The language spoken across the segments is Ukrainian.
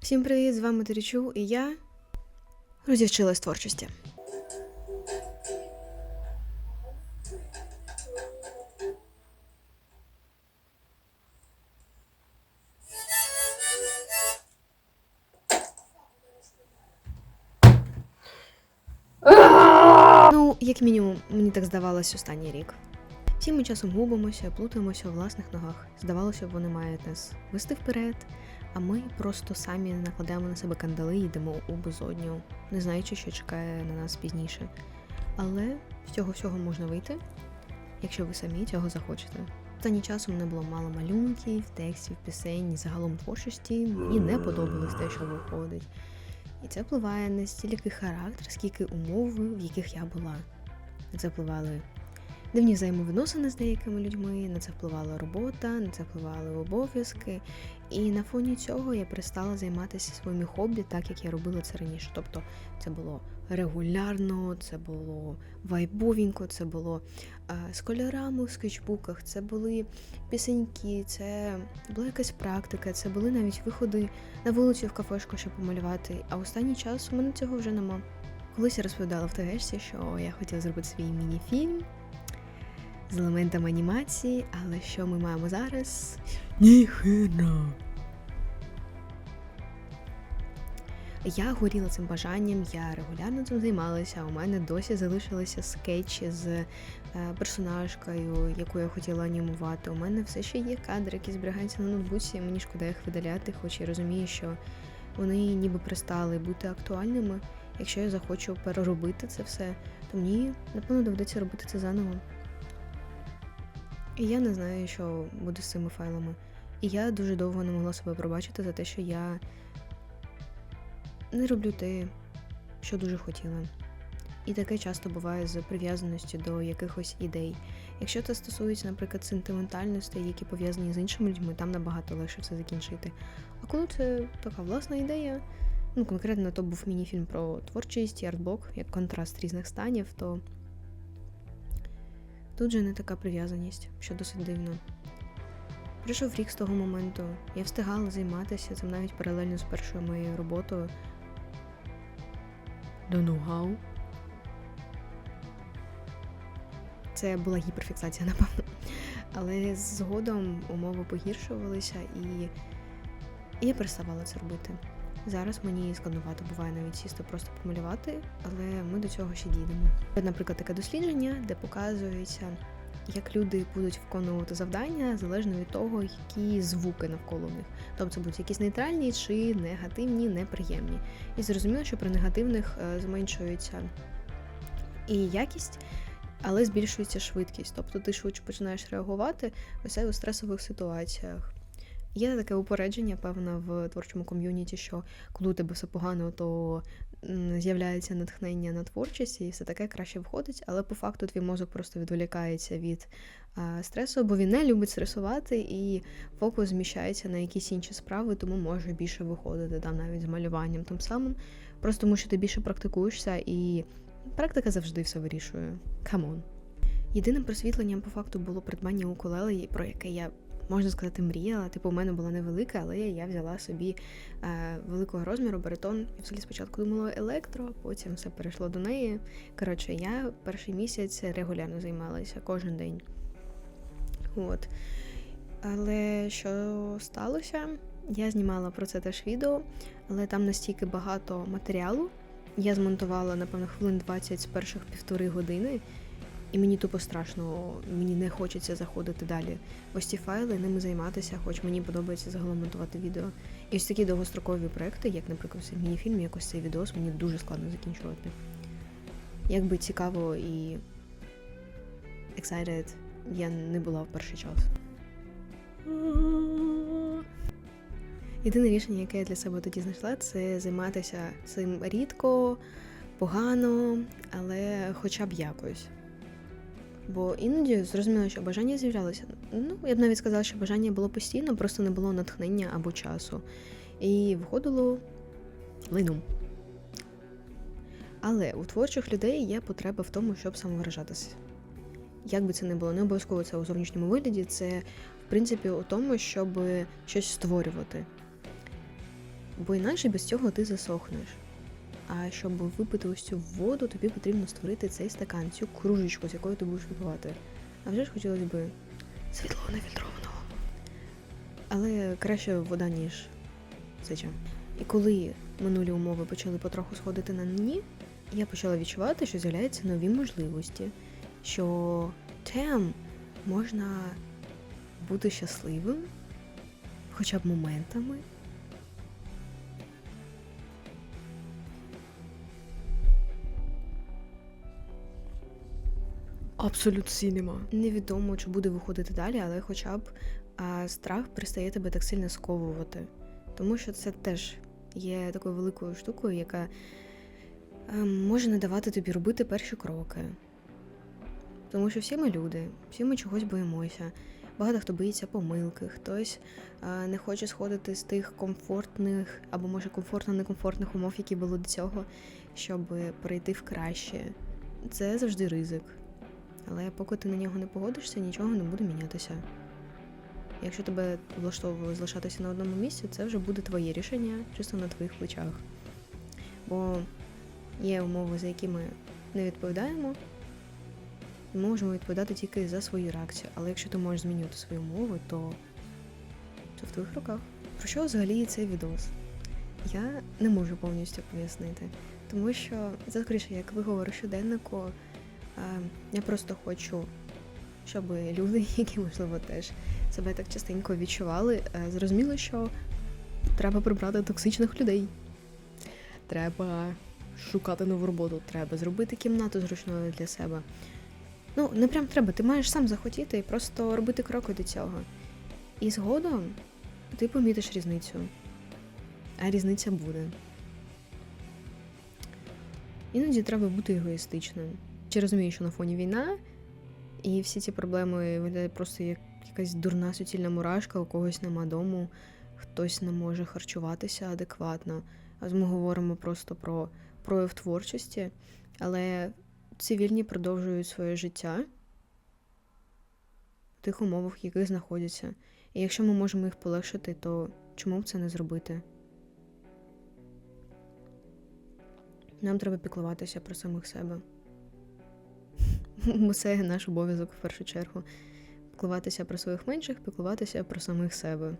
Всім привіт, з вами Теречу, і я розівчилась творчості. Ну, як мінімум, мені так здавалось останній рік. Всі ми часом губимося, плутаємося у власних ногах. Здавалося б, вони мають нас вести вперед, а ми просто самі накладаємо на себе кандали і йдемо у безодню, не знаючи, що чекає на нас пізніше. Але з цього всього можна вийти, якщо ви самі цього захочете. Останнім часом не було мало малюнків, текстів, пісень, загалом творчості. Мені не подобалось те, що виходить. І це впливає не стільки характер, скільки умови, в яких я була. Це впливали дивні взаємовідносини з деякими людьми, на це впливала робота, на це впливали обов'язки. І на фоні цього я перестала займатися своїми хобі, так як я робила це раніше. Тобто це було регулярно, це було вайбовенько, це було а, з кольорами в скетчбуках, це були пісеньки, це була якась практика, це були навіть виходи на вулицю в кафешку, щоб помалювати. А останній час у мене цього вже нема. Колись я розповідала в ТГшці, що я хотіла зробити свій міні-фільм з елементами анімації, але що ми маємо зараз? Ніхрена. Я горіла цим бажанням, я регулярно цим займалася. У мене досі залишилися скетчі з е, персонажкою, яку я хотіла анімувати. У мене все ще є кадри, які зберігаються на ноутбуці. і Мені шкода їх видаляти, хоч я розумію, що вони ніби перестали бути актуальними. Якщо я захочу переробити це все, то мені напевно доведеться робити це заново. І я не знаю, що буде з цими файлами. І я дуже довго не могла себе пробачити за те, що я не роблю те, що дуже хотіла. І таке часто буває з прив'язаністю до якихось ідей. Якщо це стосується, наприклад, сентиментальностей, які пов'язані з іншими людьми, там набагато легше все закінчити. А коли це така власна ідея, ну конкретно то був міні-фільм про творчість і артблок, як контраст різних станів, то тут же не така прив'язаність, що досить дивно. Прийшов рік з того моменту, я встигала займатися цим навіть паралельно з першою моєю роботою. Don't know how. Це була гіперфіксація, напевно. Але згодом умови погіршувалися і, і я переставала це робити. Зараз мені складновато буває навіть сісти просто помалювати, але ми до цього ще дійдемо. Наприклад, таке дослідження, де показується, як люди будуть виконувати завдання залежно від того, які звуки навколо них. Тобто будуть якісь нейтральні чи негативні, неприємні. І зрозуміло, що при негативних е, зменшується і якість, але збільшується швидкість. Тобто ти швидше починаєш реагувати усе у стресових ситуаціях. Є таке упередження, певно, в творчому ком'юніті, що коли у тебе все погано, то з'являється натхнення на творчість і все таке краще виходить, але по факту твій мозок просто відволікається від стресу, бо він не любить стресувати, і фокус зміщається на якісь інші справи, тому може більше виходити там навіть з малюванням тим самим, просто тому що ти більше практикуєшся, і практика завжди все вирішує. Камон. Єдиним просвітленням по факту було придбання укулеле, про яке я можна сказати, мріяла. Типу, у мене була невелика, але я взяла собі е, великого розміру баритон. І взагалі спочатку думала електро, потім все перейшло до неї. Коротше, я перший місяць регулярно займалася кожен день. От. Але що сталося? Я знімала про це теж відео, але там настільки багато матеріалу. Я змонтувала, напевно, хвилин 20 з перших півтори години. І мені тупо страшно, мені не хочеться заходити далі. Ось ці файли ними займатися, хоч мені подобається загалом монтувати відео. І ось такі довгострокові проекти, як, наприклад, цей міні-фільм, якось цей відос, мені дуже складно закінчувати. Якби цікаво і excited я не була в перший час. Єдине рішення, яке я для себе тоді знайшла, це займатися цим рідко, погано, але хоча б якось. Бо іноді зрозуміло, що бажання з'являлося. Ну, я б навіть сказала, що бажання було постійно, просто не було натхнення або часу. І виходило лайном. Але у творчих людей є потреба в тому, щоб самовиражатися. Як би це не було, не обов'язково це у зовнішньому вигляді, це в принципі у тому, щоб щось створювати. бо інакше без цього ти засохнеш. А щоб випити ось цю воду, тобі потрібно створити цей стакан, цю кружечку, з якою ти будеш випивати. А вже ж хотілося б світло нефільтрованого. Але краще вода, ніж сеча. І коли минулі умови почали потроху сходити на ні, я почала відчувати, що з'являються нові можливості, що тем можна бути щасливим, хоча б моментами. Абсолют сінема. Невідомо, чи буде виходити далі, але хоча б а, страх перестає тебе так сильно сковувати. Тому що це теж є такою великою штукою, яка може не давати тобі робити перші кроки. Тому що всі ми люди, всі ми чогось боїмося. Багато хто боїться помилки, хтось не хоче сходити з тих комфортних або може комфортно-некомфортних умов, які були до цього, щоб перейти в краще. Це завжди ризик. Але поки ти на нього не погодишся, нічого не буде мінятися. Якщо тебе влаштовує залишатися на одному місці, це вже буде твоє рішення чисто на твоїх плечах. Бо є умови, за які ми не відповідаємо, ми можемо відповідати тільки за свою реакцію. Але якщо ти можеш змінювати свої умови, то це в твоїх руках. Про що взагалі цей відос? Я не можу повністю пояснити, тому що скоріше як виговор щоденнику. Е, Я просто хочу, щоб люди, які можливо теж себе так частенько відчували, е, зрозуміли, що треба прибрати токсичних людей. Треба шукати нову роботу, треба зробити кімнату зручною для себе. Ну, не прям треба, ти маєш сам захотіти і просто робити кроки до цього. І згодом ти помітиш різницю. А різниця буде. Іноді треба бути егоїстичним. Чи розумію, що на фоні війна, і всі ці проблеми виглядають просто як якась дурна суцільна мурашка, у когось нема дому, хтось не може харчуватися адекватно. А ми говоримо просто про прояв творчості, але цивільні продовжують своє життя в тих умовах, в яких знаходяться. І якщо ми можемо їх полегшити, то чому б це не зробити? Нам треба піклуватися про самих себе. Це наш обов'язок в першу чергу. Піклуватися про своїх менших, піклуватися про самих себе.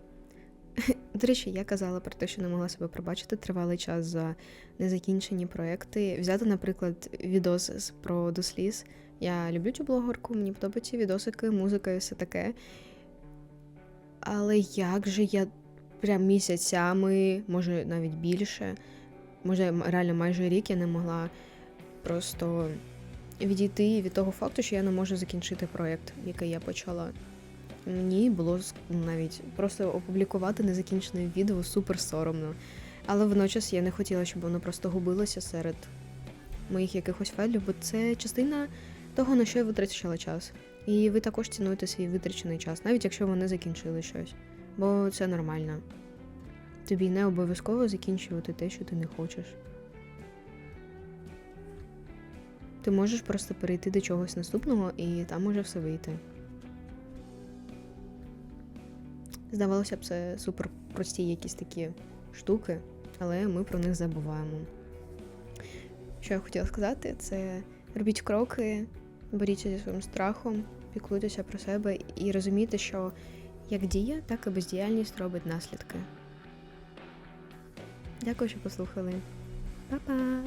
До речі, я казала про те, що не могла себе пробачити тривалий час за незакінчені проекти. Взяти, наприклад, відос про до сліз. Я люблю цю блогерку, мені подобаються відосики, музика і все таке. Але як же я прям місяцями, може навіть більше, може реально майже рік я не могла просто відійти від того факту, що я не можу закінчити проєкт, який я почала. Мені було навіть просто опублікувати незакінчене відео супер соромно. Але водночас я не хотіла, щоб воно просто губилося серед моїх якихось файлів, бо це частина того, на що я витрачала час. І ви також цінуєте свій витрачений час, навіть якщо ви не закінчили щось. Бо це нормально. Тобі не обов'язково закінчувати те, що ти не хочеш. Ти можеш просто перейти до чогось наступного і там може все вийти. Здавалося б, це супер прості якісь такі штуки, але ми про них забуваємо. Що я хотіла сказати, це робіть кроки, боріться зі своїм страхом, піклуйтеся про себе і розумійте, що як дія, так і бездіяльність робить наслідки. Дякую, що послухали. Па-па!